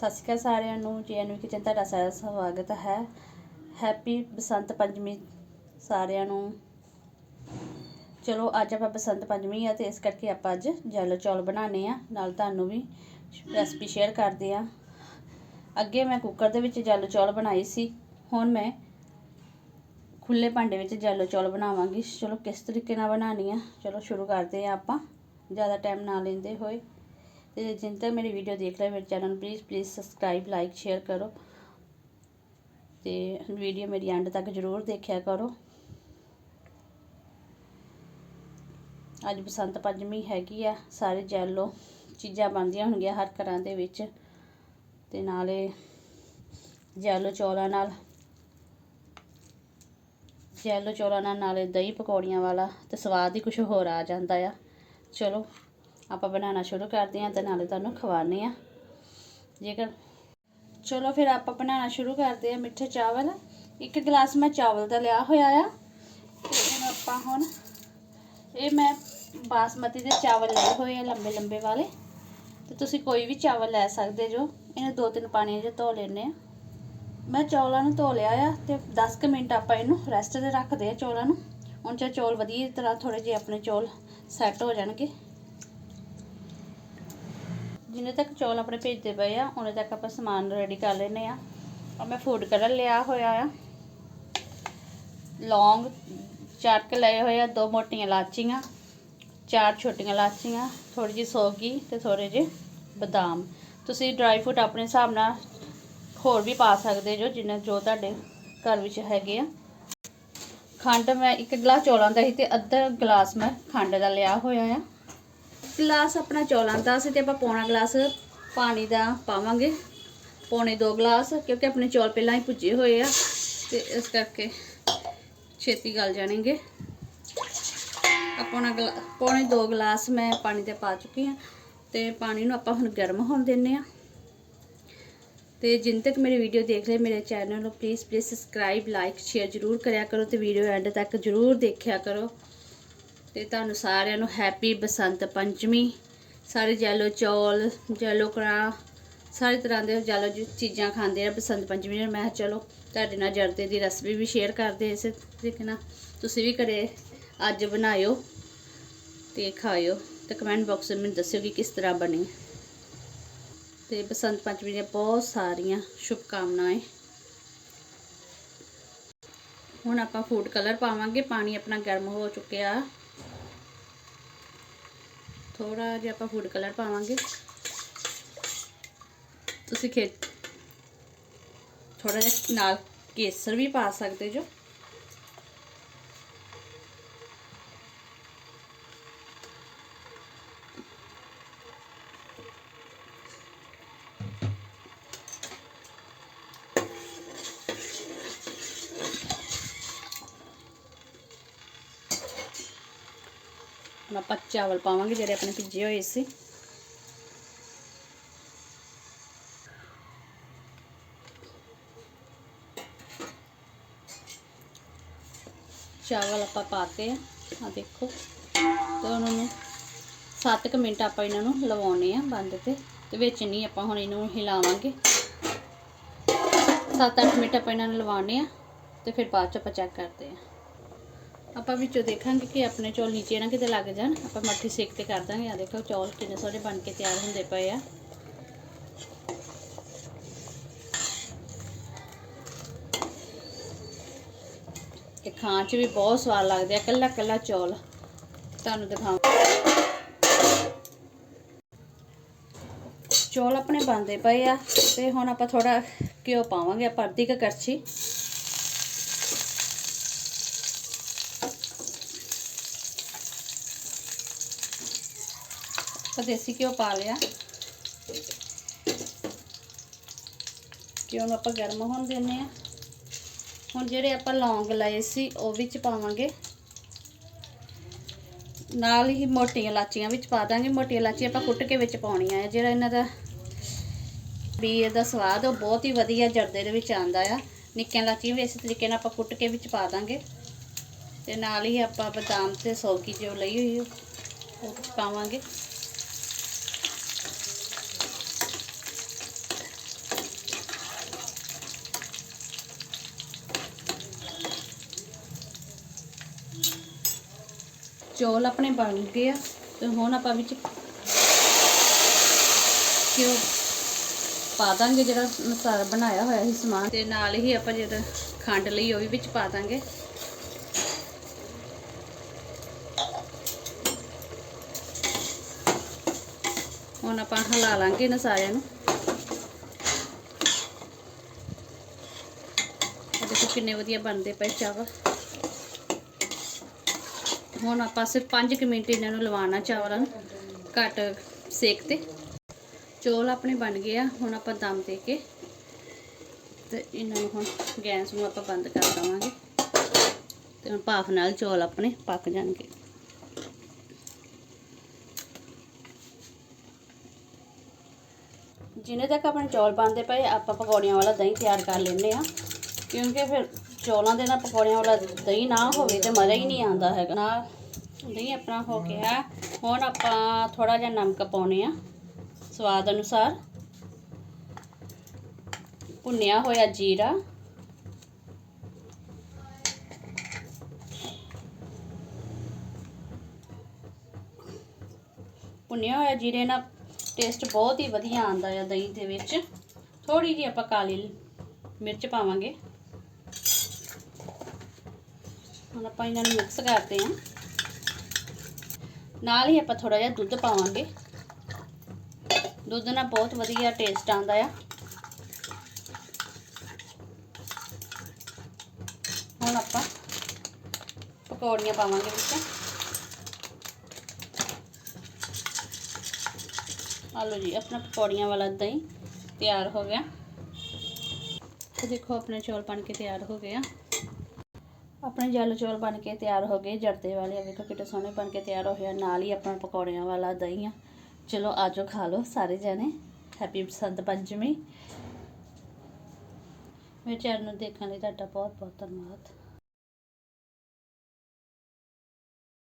ਸਤਿ ਸ਼੍ਰੀ ਅਕਾਲ ਸਾਰਿਆਂ ਨੂੰ ਜੀਐਨਵੀ ਕਿਚਨ ਤੁਹਾਡਾ ਸਾਰਾ ਸਵਾਗਤ ਹੈ। ਹੈਪੀ ਬਸੰਤ ਪੰਚਮੀ ਸਾਰਿਆਂ ਨੂੰ। ਚਲੋ, ਅੱਜ ਆਪਾਂ ਬਸੰਤ ਪੰਚਮੀ ਆ ਤੇ ਇਸ ਕਰਕੇ ਆਪਾਂ ਅੱਜ ਜੈਲੋ ਚੌਲ ਬਣਾਉਣੇ ਆ। ਨਾਲ ਤੁਹਾਨੂੰ ਵੀ ਰੈਸਪੀ ਸ਼ੇਅਰ ਕਰਦੇ ਆ। ਅੱਗੇ ਮੈਂ ਕੁੱਕਰ ਦੇ ਵਿੱਚ ਜੈਲੋ ਚੌਲ ਬਣਾਈ ਸੀ। ਹੁਣ ਮੈਂ ਖੁੱਲੇ ਭਾਂਡੇ ਵਿੱਚ ਜੈਲੋ ਚੌਲ ਬਣਾਵਾਂਗੀ। ਚਲੋ, ਕਿਸ ਤਰੀਕੇ ਨਾਲ ਬਣਾਉਣੀ ਆ? ਚਲੋ, ਸ਼ੁਰੂ ਕਰਦੇ ਆ ਆਪਾਂ। ਜ਼ਿਆਦਾ ਟਾਈਮ ਨਾ ਲੈਂਦੇ ਹੋਏ। ਤੇ ਜਿਨ ਤੱਕ ਮੇਰੀ ਵੀਡੀਓ ਦੇਖ ਰਹੇ ਮੇਰੇ ਚੈਨਲ ਨੂੰ please please subscribe like share ਕਰੋ। ਤੇ ਵੀਡੀਓ ਮੇਰੀ ਐਂਡ ਤੱਕ ਜ਼ਰੂਰ ਦੇਖਿਆ ਕਰੋ। ਅੱਜ ਬਸੰਤ ਪੰਚਮੀ ਹੈਗੀ ਆ, ਸਾਰੇ ਜੈਲੋ ਚੀਜ਼ਾਂ ਬਣਦੀਆਂ ਹੋਣਗੀਆਂ ਹਰ ਘਰਾਂ ਦੇ ਵਿੱਚ। ਤੇ ਨਾਲੇ ਜੈਲੋ ਚੌਲਾਂ ਨਾਲ, ਜੈਲੋ ਚੌਲਾਂ ਨਾਲ ਨਾਲੇ ਦਹੀਂ ਪਕੌੜੀਆਂ ਵਾਲਾ ਤੇ ਸਵਾਦ ਹੀ ਕੁਝ ਹੋਰ ਆ ਜਾਂਦਾ ਆ। ਚਲੋ ਆਪਾਂ ਬਣਾਉਣਾ ਸ਼ੁਰੂ ਕਰਦੇ ਹਾਂ ਤੇ ਨਾਲੇ ਤੁਹਾਨੂੰ ਖਵਾਉਂਦੇ ਆ ਜੇਕਰ ਚਲੋ ਫਿਰ ਆਪਾਂ ਬਣਾਉਣਾ ਸ਼ੁਰੂ ਕਰਦੇ ਹਾਂ ਮਿੱਠੇ ਚਾਵਲ। ਇੱਕ ਗਲਾਸ ਮੈਂ ਚਾਵਲ ਦਾ ਲਿਆ ਹੋਇਆ ਆ। ਤੇ ਇਹਨੂੰ ਆਪਾਂ ਹੁਣ ਇਹ ਮੈਂ ਬਾਸਮਤੀ ਦੇ ਚਾਵਲ ਲਏ ਹੋਏ ਆ ਲੰਬੇ ਲੰਬੇ ਵਾਲੇ। ਤੇ ਤੁਸੀਂ ਕੋਈ ਵੀ ਚਾਵਲ ਲੈ ਸਕਦੇ ਜੋ। ਇਹਨੂੰ ਦੋ ਤਿੰਨ ਪਾਣੀਆਂ 'ਚ ਧੋ ਲੈਣੇ ਆ ਮੈਂ ਚੌਲਾਂ ਨੂੰ ਧੋ ਲਿਆ ਆ ਤੇ 10 ਕੁ ਮਿੰਟ ਆਪਾਂ ਇਹਨੂੰ ਰੈਸਟ ਤੇ ਰੱਖਦੇ ਆ ਚੌਲਾਂ ਨੂੰ। ਹੁਣ ਚਾ ਚੌਲ ਵਧੀਆ ਤਰ੍ਹਾਂ ਥੋੜੇ ਜਿਹੇ ਆਪਣੇ ਚੌਲ ਸੈੱਟ ਹੋ ਜਾਣਗੇ। ਜਿੰਨੇ ਤੱਕ ਚੌਲ ਆਪਣੇ ਭੇਜਦੇ ਪਏ ਆ, ਉਹਨੇ ਤੱਕ ਆਪਾਂ ਸਮਾਨ ਰੈਡੀ ਕਰ ਲੈਨੇ ਆ। ਔਰ ਮੈਂ ਫੂਡ ਕਲਰ ਲਿਆ ਹੋਇਆ ਆ। ਲੌਂਗ ਚਾਰ ਕੇ ਲਏ ਹੋਏ ਆ, ਦੋ ਮੋਟੀਆਂ ਲਾਚੀਆਂ ਚਾਰ ਛੋਟੀਆਂ ਲਾਚੀਆਂ ਥੋੜੀ ਜਿਹੀ ਸੌਗੀ ਤੇ ਥੋੜੇ ਜਿਹੇ ਬਦਾਮ। ਤੁਸੀਂ ਡਰਾਈ ਫਰੂਟ ਆਪਣੇ ਹਿਸਾਬ ਨਾਲ ਹੋਰ ਵੀ ਪਾ ਸਕਦੇ ਜੋ ਜਿੰਨੇ ਜੋ ਤੁਹਾਡੇ ਘਰ ਵਿੱਚ ਹੈਗੇ ਆ। ਖੰਡ ਮੈਂ ਇੱਕ ਗਲਾਸ ਚੌਲਾਂ ਦਾ ਹੀ ਤੇ ਅੱਧਾ ਗਲਾਸ ਮੈਂ ਖੰਡ ਦਾ ਲਿਆ ਹੋਇਆ ਆ। ਗਲਾਸ ਆਪਣਾ ਚੌਲਾਂ ਦਾ ਸੀ ਤੇ ਆਪਾਂ ਪੌਣਾ ਗਲਾਸ ਪਾਣੀ ਦਾ ਪਾਵਾਂਗੇ। ਪੌਣੇ 2 ਗਲਾਸ, ਕਿਉਂਕਿ ਆਪਣੇ ਚੌਲ ਪਹਿਲਾਂ ਹੀ ਭੁੱਜੇ ਹੋਏ ਆ ਤੇ ਇਸ ਕਰਕੇ ਛੇਤੀ ਗਲ ਜਾਣਗੇ। ਆਪਣਾ ਪੌਣੇ 2 ਗਲਾਸ ਮੈਂ ਪਾਣੀ ਦੇ ਪਾ ਚੁੱਕੀ ਹਾਂ ਤੇ ਪਾਣੀ ਨੂੰ ਆਪਾਂ ਹੁਣ ਗਰਮ ਹੋਣ ਦਿੰਨੇ ਆ। ਤੇ ਜਿੰਨ ਤੱਕ ਮੇਰੀ ਵੀਡੀਓ ਦੇਖ ਰਹੇ ਮੇਰੇ ਚੈਨਲ ਨੂੰ please please subscribe like share ਜ਼ਰੂਰ ਕਰਿਆ ਕਰੋ ਤੇ ਵੀਡੀਓ ਐਂਡ ਤੱਕ ਜ਼ਰੂਰ ਦੇਖਿਆ ਕਰੋ। ਤੇ ਤੁਹਾਨੂੰ ਸਾਰਿਆਂ ਨੂੰ ਹੈਪੀ ਬਸੰਤ ਪੰਚਮੀ। ਸਾਰੇ ਜੈਲੋ ਚੌਲ, ਜੈਲੋ ਕਰਾ ਸਾਰੇ ਤਰ੍ਹਾਂ ਦੇ ਜੈਲੋ ਚੀਜ਼ਾਂ ਖਾਂਦੇ ਆ ਬਸੰਤ ਪੰਚਮੀ ਨੂੰ। ਮੈਂ ਚਲੋ, ਤੁਹਾਡੇ ਨਾਲ ਜਰਦੇ ਦੀ ਰੈਸਪੀ ਵੀ ਸ਼ੇਅਰ ਕਰਦੇ ਇਸੇ ਤਰੀਕੇ ਨਾਲ। ਤੁਸੀਂ ਵੀ ਘਰੇ ਅੱਜ ਬਣਾਇਓ ਤੇ ਖਾਇਓ ਤੇ ਕਮੈਂਟ ਬਾਕਸ ਵਿੱਚ ਮੈਨੂੰ ਦੱਸਿਓ ਕਿ ਕਿਸ ਤਰ੍ਹਾਂ ਬਣੀ। ਤੇ ਬਸੰਤ ਪੰਚਮੀ ਦੀਆਂ ਬਹੁਤ ਸਾਰੀਆਂ ਸ਼ੁਭ ਕਾਮਨਾਵਾਂ ਹੁਣ ਆਪਾਂ ਫੂਡ ਕਲਰ ਪਾਵਾਂਗੇ। ਪਾਣੀ ਆਪਣਾ ਗਰਮ ਹੋ ਚੁੱਕਿਆ। ਥੋੜਾ ਜਿਹਾ ਆਪਾਂ ਫੂਡ ਕਲਰ ਪਾਵਾਂਗੇ। ਤੁਸੀਂ ਖੇ ਥੋੜਾ ਜਿਹਾ ਨਾਲ ਕੇਸਰ ਵੀ ਪਾ ਸਕਦੇ ਜੋ। ਹੁਣ ਆਪਾਂ ਚਾਵਲ ਪਾਵਾਂਗੇ ਜਿਹੜੇ ਆਪਣੇ ਭਿੱਜੇ ਹੋਏ ਸੀ। ਚਾਵਲ ਆਪਾਂ ਪਾਤੇ ਆ ਦੇਖੋ। ਤੇ ਉਹਨਾਂ ਨੂੰ 7 ਮਿੰਟ ਆਪਾਂ ਇਹਨਾਂ ਨੂੰ ਲਵਾਉਣੇ ਆ ਬੰਦ ਤੇ ਤੇ ਵਿੱਚ ਨਹੀਂ ਆਪਾਂ ਹੁਣ ਇਹਨੂੰ ਹਿਲਾਵਾਂਗੇ। 7-8 ਮਿੰਟ ਆਪਾਂ ਇਹਨਾਂ ਨੂੰ ਲਵਾਉਣੇ ਆ, ਤੇ ਫਿਰ ਬਾਅਦ ਚ ਆਪਾਂ ਚੈੱਕ ਕਰਦੇ ਆ। ਆਪਾਂ ਵਿੱਚੋਂ ਦੇਖਾਂਗੇ ਕਿ ਆਪਣੇ ਚੌਲ ਨੀਚੇ ਨਾ ਕਿਤੇ ਲੱਗ ਜਾਣ। ਆਪਾਂ ਮੱਠੀ ਸੇਕ ਤੇ ਕਰ ਦਾਂਗੇ। ਆ ਦੇਖੋ, ਚੌਲ ਕਿੰਨੇ ਸੋਹਣੇ ਬਣ ਕੇ ਤਿਆਰ ਹੁੰਦੇ ਪਏ ਆ। ਇਹ ਖਾਣ 'ਚ ਵੀ ਬਹੁਤ ਸਵਾਦ ਲੱਗਦੇ ਆ ਕੱਲਾ ਕੱਲਾ ਚੌਲ। ਤੁਹਾਨੂੰ ਦਿਖਾਵਾਂ। ਚੌਲ ਆਪਣੇ ਬਣਦੇ ਪਏ ਆ ਤੇ ਹੁਣ ਆਪਾਂ ਥੋੜਾ ਘਿਓ ਪਾਵਾਂਗੇ, ਆਪਾਂ ਅੱਧੀ ਕ ਕਰਛੀ ਆਪਾਂ ਦੇਸੀ ਘਿਓ ਪਾ ਲਿਆ। ਘਿਓ ਨੂੰ ਆਪਾਂ ਗਰਮ ਹੋਣ ਦਿੰਨੇ ਆ ਹੁਣ ਜਿਹੜੇ ਆਪਾਂ ਲੌਂਗ ਲਏ ਸੀ, ਉਹ ਵਿੱਚ ਪਾਵਾਂਗੇ। ਨਾਲ ਹੀ ਮੋਟੀਆਂ ਇਲਾਚੀਆਂ ਵਿੱਚ ਪਾ ਦਾਂਗੇ। ਮੋਟੀਆਂ ਇਲਾਚੀਆਂ ਆਪਾਂ ਕੁੱਟ ਕੇ ਵਿੱਚ ਪਾਉਣੀਆਂ ਆ। ਜਿਹੜਾ ਇਹਨਾਂ ਦਾ ਵੀ ਇਹਦਾ ਸਵਾਦ ਉਹ ਬਹੁਤ ਹੀ ਵਧੀਆ ਜਰਦੇ ਦੇ ਵਿੱਚ ਆਂਦਾ ਆ। ਨਿੱਕੀਆਂ ਇਲਾਚੀਆਂ ਵੀ ਇਸੇ ਤਰੀਕੇ ਨਾਲ ਆਪਾਂ ਕੁੱਟ ਕੇ ਵਿੱਚ ਪਾ ਦਾਂਗੇ। ਤੇ ਨਾਲ ਹੀ ਆਪਾਂ ਬਦਾਮ ਤੇ ਸੌਗੀ ਜੋ ਲਈ ਹੋਈ ਉਹ ਪਾਵਾਂਗੇ। ਚੌਲ ਆਪਣੇ ਬਣ ਗਏ ਆ ਤੇ ਹੁਣ ਆਪਾਂ ਵਿੱਚ ਘਿਓ ਪਾ ਦਾਂਗੇ ਜਿਹੜਾ ਮਸਾਲਾ ਬਣਾਇਆ ਹੋਇਆ ਸੀ ਸਮਾਨ। ਤੇ ਨਾਲ ਹੀ ਆਪਾਂ ਜਿਹੜਾ ਖੰਡ ਲਈ ਉਹ ਵੀ ਵਿੱਚ ਪਾ ਦਾਂਗੇ। ਹੁਣ ਆਪਾਂ ਹਿਲਾ ਲਾਂਗੇ ਇਹਨਾਂ ਸਾਰਿਆਂ ਨੂੰ। ਦੇਖੋ ਕਿੰਨੇ ਵਧੀਆ ਬਣਦੇ ਪਏ ਚਾਵਲ। ਹੁਣ ਆਪਾਂ ਸਿਰਫ 5 ਮਿੰਟ ਇਹਨਾਂ ਨੂੰ ਲਵਾਉਣਾ ਚਾਵਲਾਂ ਨੂੰ ਘੱਟ ਸੇਕ ਤੇ। ਚੌਲ ਆਪਣੇ ਬਣ ਗਏ ਆ, ਹੁਣ ਆਪਾਂ ਦਮ ਦੇ ਕੇ ਤੇ ਇਹਨਾਂ ਨੂੰ ਹੁਣ ਗੈਸ ਨੂੰ ਆਪਾਂ ਬੰਦ ਕਰ ਦਵਾਂਗੇ। ਤੇ ਹੁਣ ਭਾਫ ਨਾਲ ਚੌਲ ਆਪਣੇ ਪੱਕ ਜਾਣਗੇ। ਜਿੰਨੇ ਤੱਕ ਆਪਣੇ ਚੌਲ ਬਣਦੇ ਪਏ, ਆਪਾਂ ਪਕੌੜੀਆਂ ਵਾਲਾ ਦਹੀਂ ਤਿਆਰ ਕਰ ਲੈਂਦੇ ਆ ਕਿਉਂਕਿ ਫਿਰ ਚੌਲਾਂ ਦੇ ਨਾਲ ਪਕੌੜਿਆਂ ਵਾਲਾ ਦਹੀਂ ਨਾ ਹੋਵੇ ਤੇ ਮਜ਼ਾ ਹੀ ਨਹੀਂ ਆਉਂਦਾ ਹੈਗਾ। ਨਾ ਦਹੀਂ ਆਪਣਾ ਹੋ ਗਿਆ ਹੁਣ ਆਪਾਂ ਥੋੜਾ ਜਿਹਾ ਨਮਕ ਪਾਉਣੇ ਆ। ਸਵਾਦ ਅਨੁਸਾਰ। ਭੁੰਨਿਆ ਹੋਇਆ ਜੀਰਾ। ਭੁੰਨਿਆ ਹੋਇਆ ਜੀਰੇ ਨਾਲ ਟੇਸਟ ਬਹੁਤ ਹੀ ਵਧੀਆ ਆਉਂਦਾ ਹੈ ਦਹੀਂ ਦੇ ਵਿੱਚ। ਥੋੜੀ ਜਿਹੀ ਆਪਾਂ ਕਾਲੀ ਮਿਰਚ ਪਾਵਾਂਗੇ ਹੁਣ ਆਪਾਂ ਇਹਨਾਂ ਨੂੰ ਮਿਕਸ ਕਰਦੇ ਹਾਂ। ਨਾਲ ਹੀ ਆਪਾਂ ਥੋੜਾ ਜਿਹਾ ਦੁੱਧ ਪਾਵਾਂਗੇ। ਦੁੱਧ ਨਾਲ ਬਹੁਤ ਵਧੀਆ ਟੇਸਟ ਆਉਂਦਾ ਆ। ਹੁਣ ਆਪਾਂ ਪਕੌੜੀਆਂ ਪਾਵਾਂਗੇ ਵਿੱਚ। ਆ ਲਓ ਜੀ, ਆਪਣਾ ਪਕੌੜੀਆਂ ਵਾਲਾ ਦਹੀਂ ਤਿਆਰ ਹੋ ਗਿਆ। ਤੇ ਦੇਖੋ, ਆਪਣੇ ਚੌਲ ਬਣ ਕੇ ਤਿਆਰ ਹੋ ਗਏ ਆ। ਆਪਣੇ ਜਲ ਚੌਲ ਬਣ ਕੇ ਤਿਆਰ ਹੋ ਗਏ, ਜਰਦੇ ਵਾਲੇ ਆ ਵੇਖੋ ਕਿੰਨੇ ਸੋਹਣੇ ਬਣ ਕੇ ਤਿਆਰ ਹੋਏ ਆ, ਨਾਲ ਹੀ ਆਪਣਾ ਪਕੌੜਿਆਂ ਵਾਲਾ ਦਹੀਂ ਆ। ਚਲੋ ਆਜੋ ਖਾ ਲਓ ਸਾਰੇ ਜਣੇ। ਹੈਪੀ ਬਸੰਤ ਪੰਚਮੀ ਮੇਰੇ ਚੈਨਲ ਨੂੰ ਦੇਖਣ ਲਈ ਤੁਹਾਡਾ ਬਹੁਤ ਬਹੁਤ ਧੰਨਵਾਦ।